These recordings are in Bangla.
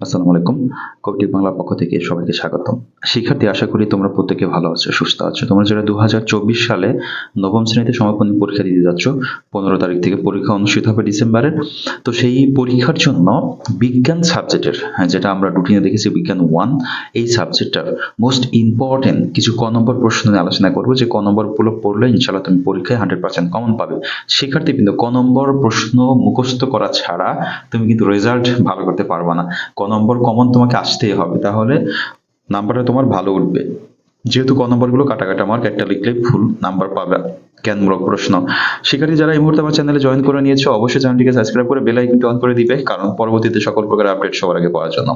আসসালামু আলাইকুম। কবিটি বাংলা পক্ষ থেকে সবাইকে স্বাগতম। শিক্ষার্থী, আশা করি তোমরা প্রত্যেকে ভালো আছো, সুস্থ আছো। তোমরা যারা দু সালে নবম শ্রেণীতে সমাপনী পরীক্ষা দিতে যাচ্ছ, পনেরো তারিখ থেকে পরীক্ষা অনুষ্ঠিত হবে ডিসেম্বরের। তো সেই পরীক্ষার জন্য বিজ্ঞান সাবজেক্টের হ্যাঁ যেটা আমরা রুটিনে দেখেছি, বিজ্ঞান ওয়ান এই সাবজেক্টটার মোস্ট ইম্পর্টেন্ট কিছু ক নম্বর প্রশ্ন নিয়ে আলোচনা করব। যে ক নম্বরগুলো পড়লে ইনশাল্লাহ তুমি পরীক্ষায় হান্ড্রেড পার্সেন্ট কমন পাবে। শিক্ষার্থী কিন্তু ক নম্বর প্রশ্ন মুখস্থ করা ছাড়া তুমি কিন্তু রেজাল্ট ভালো করতে পারবে না। ক নম্বর কমন তোমাকে আসতেই হবে। তাহলে নাম্বারটা তোমার ভালো উঠবে। যেহেতু ক নম্বরগুলো কাটা কাটা মার্ক একটা লিখলে ফুল নাম্বার পাবে জ্ঞানমূলক প্রশ্ন। শিক্ষার্থী, যারা এই মুহূর্তে আমার চ্যানেলে জয়েন করে নিয়েছে, অবশ্যই চ্যানেলটিকে সাবস্ক্রাইব করে বেল আইকনটি অন করে দিবে, কারণ পরবর্তীতে সকল প্রকার আপডেট সবার আগে পাওয়ার জন্য।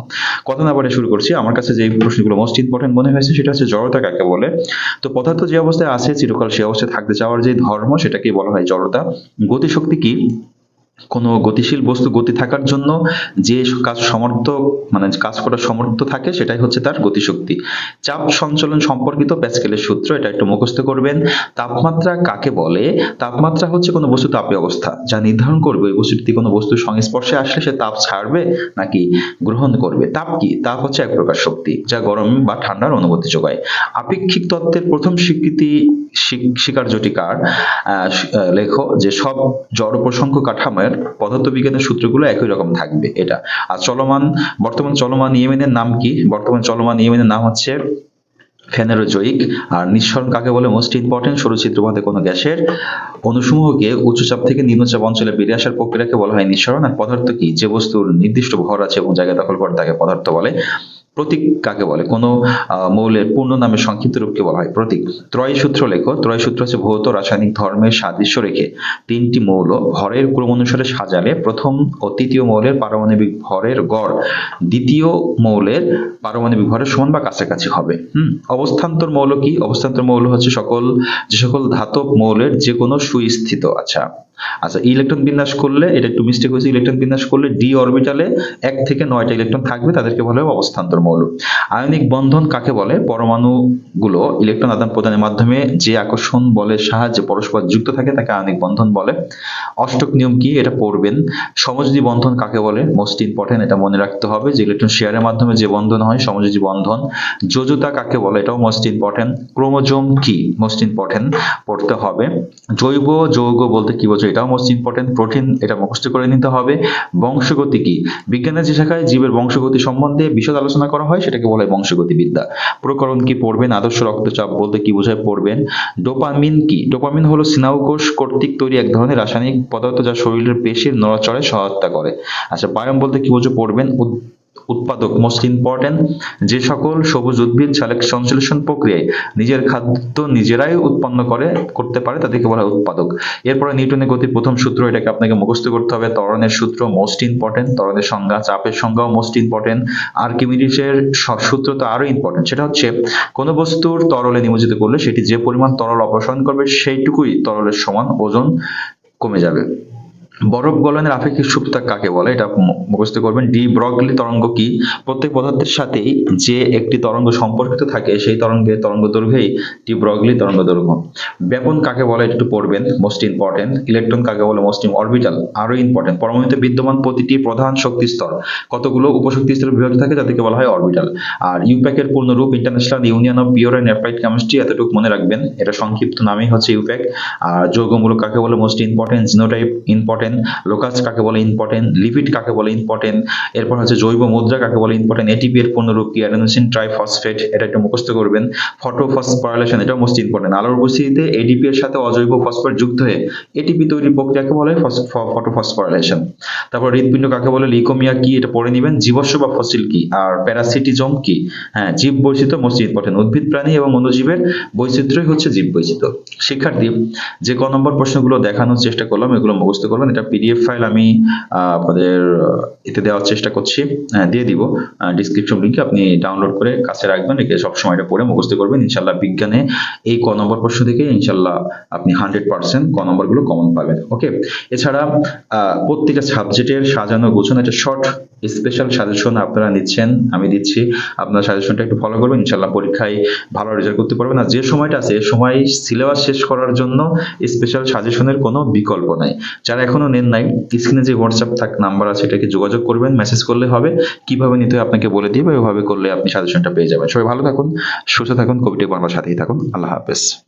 কথা না বলে শুরু করছি। আমার কাছে যে প্রশ্নগুলো মোস্ট ইম্পর্টেন্ট মনে হয়েছে, সেটা হচ্ছে জড়তা কাকে বলে? তো পদার্থ যে অবস্থায় আছে, চিরকাল সেই অবস্থায় থাকতে চাওয়ার যে ধর্ম সেটাকে বলা হয় জড়তা। গতিশক্তি কি? কোনো গতিশীল বস্তু গতি থাকার জন্য যে কাজ সমর্থ মানে কাজ করার সমর্থ থাকে সেটাই হচ্ছে তার গতিশক্তি। চাপ সঞ্চালন সম্পর্কিত প্যাসকেলের সূত্র এটা একটু মুখস্থ করবেন। তাপমাত্রা কাকে বলে? তাপমাত্রা হচ্ছে কোনো বস্তু তাপীয় অবস্থা, যা নির্ধারণ করবে। ওই বস্তুটি কোনো বস্তুর সংস্পর্শে আসলে সে তাপ ছাড়বে নাকি গ্রহণ করবে। তাপ কি? তাপ হচ্ছে এক প্রকার শক্তি, যা গরম বা ঠান্ডার অনুভূতি যোগায়। আপেক্ষিক তত্ত্বের প্রথম স্বীকৃতি স্বীক- স্বীকার্যটি কার? লেখো যে সব জড় প্রসঙ্গ কাঠামোর পদার্থবিজ্ঞানের সূত্রগুলো একই রকম থাকবে, এটা। আর চলমান, বর্তমান চলমান ইয়েমেনের নাম কি? বর্তমান চলমান ইয়েমেনের নাম হচ্ছে ফেনেরোজয়িক। আর নিঃসরণ কাকে বলে? মোস্ট ইম্পর্টেন্ট সরুচিত্রপথে কোনো গ্যাসের অনুসমূহকে উচ্চচাপ থেকে নিম্নচাপ অঞ্চলে বেরিয়ে আসার প্রক্রিয়াকে বলা হয় নিঃসরণ। আর পদার্থ কি? যে বস্তুর নির্দিষ্ট ভর আছে এবং জায়গা দখল করে তাকে পদার্থ বলে। প্রতীক কাকে বলে? কোনো মৌলের পূর্ণ নামে সংক্ষিপ্ত রূপকে বলা হয় প্রতীক। ত্রয় সূত্র লেখো। ত্রয় সূত্র হচ্ছে ভৌত, রাসায়নিক, ধর্মের সাদৃশ্য রেখে তিনটি মৌল। ভরের ক্রম অনুসারে সাজালে প্রথম ও তৃতীয় মৌলের পারমাণবিক ভরের গড় দ্বিতীয় মৌলের পারমাণবিক ভরের সমান বা কাছাকাছি হবে। হুম? অবস্থান্তর মৌল কি? অবস্থান্তর মৌল হচ্ছে সকল, যে সকল ধাতব মৌলের যে কোনো সুস্থিত। আচ্ছা। আচ্ছা ইলেকট্রন বিন্যাস করলে, এটা একটু মিস্টেক হয়েছে ইলেকট্রন বিন্যাস করলে ডি অরবিটালে এক থেকে নয়টা ইলেকট্রন থাকবে, তাদেরকে বলা অবস্থান্তর মৌল। আয়নিক বন্ধন কাকে বলে? পরমাণুগুলো ইলেকট্রন আদান প্রদানের মাধ্যমে যে আকর্ষণ, বলের সাহায্যে পরস্পর যুক্ত থাকে, তাকে আয়নিক বন্ধন বলে। অষ্টক নিয়ম কি? এটা পড়বেন। সমযোজী বন্ধন কাকে বলে? মোস্ট ইম্পর্টেন্ট এটা মনে রাখতে হবে যে ইলেকট্রন শেয়ারের মাধ্যমে যে বন্ধন হয়, সমযোজী বন্ধন। যোজতা কাকে বলে? এটাও মোস্ট ইম্পর্টেন্ট ক্রোমোজোম কি? মোস্ট ইম্পর্টেন্ট পড়তে হবে। জৈব, যৌগ বলতে কি বোঝো এটাও মোস্ট ইম্পর্টেন্ট প্রোটিন এটা মুখস্থ করে নিতে হবে। বংশগতি কি? বিজ্ঞানের যে শাখায় জীবের বংশগতি সম্বন্ধে বিশদ আলোচনা করা হয়, সেটাকে বলা বংশগতি বিদ্যা প্রকরণ কি পড়বেন? আদর্শ রক্তচাপ বলতে কি বোঝায় পড়বেন? ডোপামিন কি? ডোপামিন হলো স্নায়ুকোষ কর্তৃক তৈরি এক ধরনের রাসায়নিক পদার্থ যা শরীরের পেশির নড়াচড়ায় সহায়তা করে। আচ্ছা বায়ম বলতে কি বোঝো? পড়বেন উৎপাদক মোস্ট ইম্পর্টেন্ট যে সকল সবুজ উদ্ভিদ সংশ্লেষণ প্রক্রিয়ায় নিজের খাদ্য নিজেরাই উৎপন্ন করে, করতে পারে, তাদেরকে বলা হয় উৎপাদক। এরপরে নিউটনের গতির প্রথম সূত্র, এটাকে আপনাকে মুখস্থ করতে হবে। ত্বরণের সূত্র মোস্ট ইম্পর্টেন্ট ত্বরণের সংজ্ঞা, চাপের সংজ্ঞাও মোস্ট ইম্পর্টেন্ট আর্কিমিডিসের সূত্র তো আরও ইম্পর্টেন্ট সেটা হচ্ছে কোনো বস্তুর তরলে নিমজ্জিত করলে সেটি যে পরিমাণ তরল অপসারণ করবে, সেইটুকুই তরলের সমান ওজন কমে যাবে। বরফ গলনের আপেক্ষিক সুপ্তা কাকে বলে? এটা মুখস্থ করবেন। ডি ব্রগলি তরঙ্গ কি? প্রত্যেক পদার্থের সাথেই যে একটি তরঙ্গ সম্পর্কিত থাকে, সেই তরঙ্গের তরঙ্গ দৈর্ঘ্যই ডি ব্রগলি তরঙ্গ দৈর্ঘ্য। ব্যাপন কাকে বলে? একটু পড়বেন। মোস্ট ইম্পর্টেন্ট ইলেকট্রন কাকে বলে? মোস্ট অরবিটাল আরও ইম্পর্টেন্ট পরমাণুতে বিদ্যমান প্রতিটি প্রধান শক্তি স্তর। কতগুলো উপশক্তি স্তরে বিভাজিত থাকে তাদেরকে বলা হয় অরবিটাল আর ইউপ্যাকের পূর্ণ রূপ international union of pure and applied chemistry এতটুকু মনে রাখবেন। এটা সংক্ষিপ্ত নামই হচ্ছে ইউপ্যাক। আর যৌগমূলক কাকে বলে? Most important genotype important locus কাকে বলে ইম্পর্টেন্ট লিপিড কাকে বলে ইম্পর্টেন্ট এরপর হচ্ছে জৈব মুদ্রা কাকে বলে ইম্পর্টেন্ট এটিপি এর পূর্ণরূপ কি? অ্যাডেনোসিন ট্রাইফসফেট এটা একটু মুখস্থ করবেন। ফটোফসফোরাইলেশন এটাও মোস্ট ইম্পর্টেন্ট আলোর উপস্থিতিতে এডিপি এর সাথে অজৈব ফসফেট যুক্ত হয়ে এটিপি তৈরির প্রক্রিয়াকে বলে? ফটোফসফোরাইলেশন তারপর হৃদপিণ্ড কাকে বলে? লিকোমিয়া কি? এটা পড়ে নেবেন। জীবাশ্ম বা ফসিল কি? আর প্যারাসিটিজম কি? হ্যাঁ জীব বৈচিত্র্য মোস্ট ইম্পর্টেন্ট উদ্ভিদ, প্রাণী এবং অণুজীবের বৈচিত্র্যই হচ্ছে জীব বৈচিত্র্য। শিক্ষার্থী, যে ক নম্বর প্রশ্নগুলো দেখানোর চেষ্টা করলাম, এগুলো মুখস্থ করবেন। এটা পিডিএফ ফাইল আমি আপনাদের এতে দেওয়ার চেষ্টা করছি। হ্যাঁ, দিয়ে দিব। ডিসক্রিপশন লিঙ্কে আপনি ডাউনলোড করে কাছে রাখবেন। রেখে সবসময় এটা পড়ে মুখস্থ করবেন। ইনশাল্লাহ বিজ্ঞানে এই ক নম্বর প্রশ্ন থেকে ইনশাল্লাহ আপনি হান্ড্রেড পার্সেন্ট ক নম্বরগুলো কমন পাবেন। ওকে এছাড়া প্রত্যেকটা সাবজেক্টের সাজানো গোছানো একটা শর্ট স্পেশাল সাজেশন আপনারা নিচ্ছেন, আমি দিচ্ছি। আপনার সাজেশনটা একটু ফলো করবেন ইনশাল্লাহ পরীক্ষায় ভালো রেজাল্ট করতে পারবেন। আর যে সময়টা আছে এই সময় সিলেবাস শেষ করার জন্য স্পেশাল সাজেশনের কোনো বিকল্প নাই। যারা এখনও নেন নাই স্ক্রিনে যে হোয়াটসঅ্যাপ থাক নাম্বার আছে, এটাকে যোগাযোগ করবেন মেসেজ করলে হবে। কীভাবে নিতে হয় আপনাকে বলে দিবে, ওইভাবে করলে আপনি সাজেশনটা পেয়ে যাবেন। সবাই ভালো থাকুন, সুস্থ থাকুন, কবিটি বাংলার সাথেই থাকুন। আল্লাহ হাফেজ।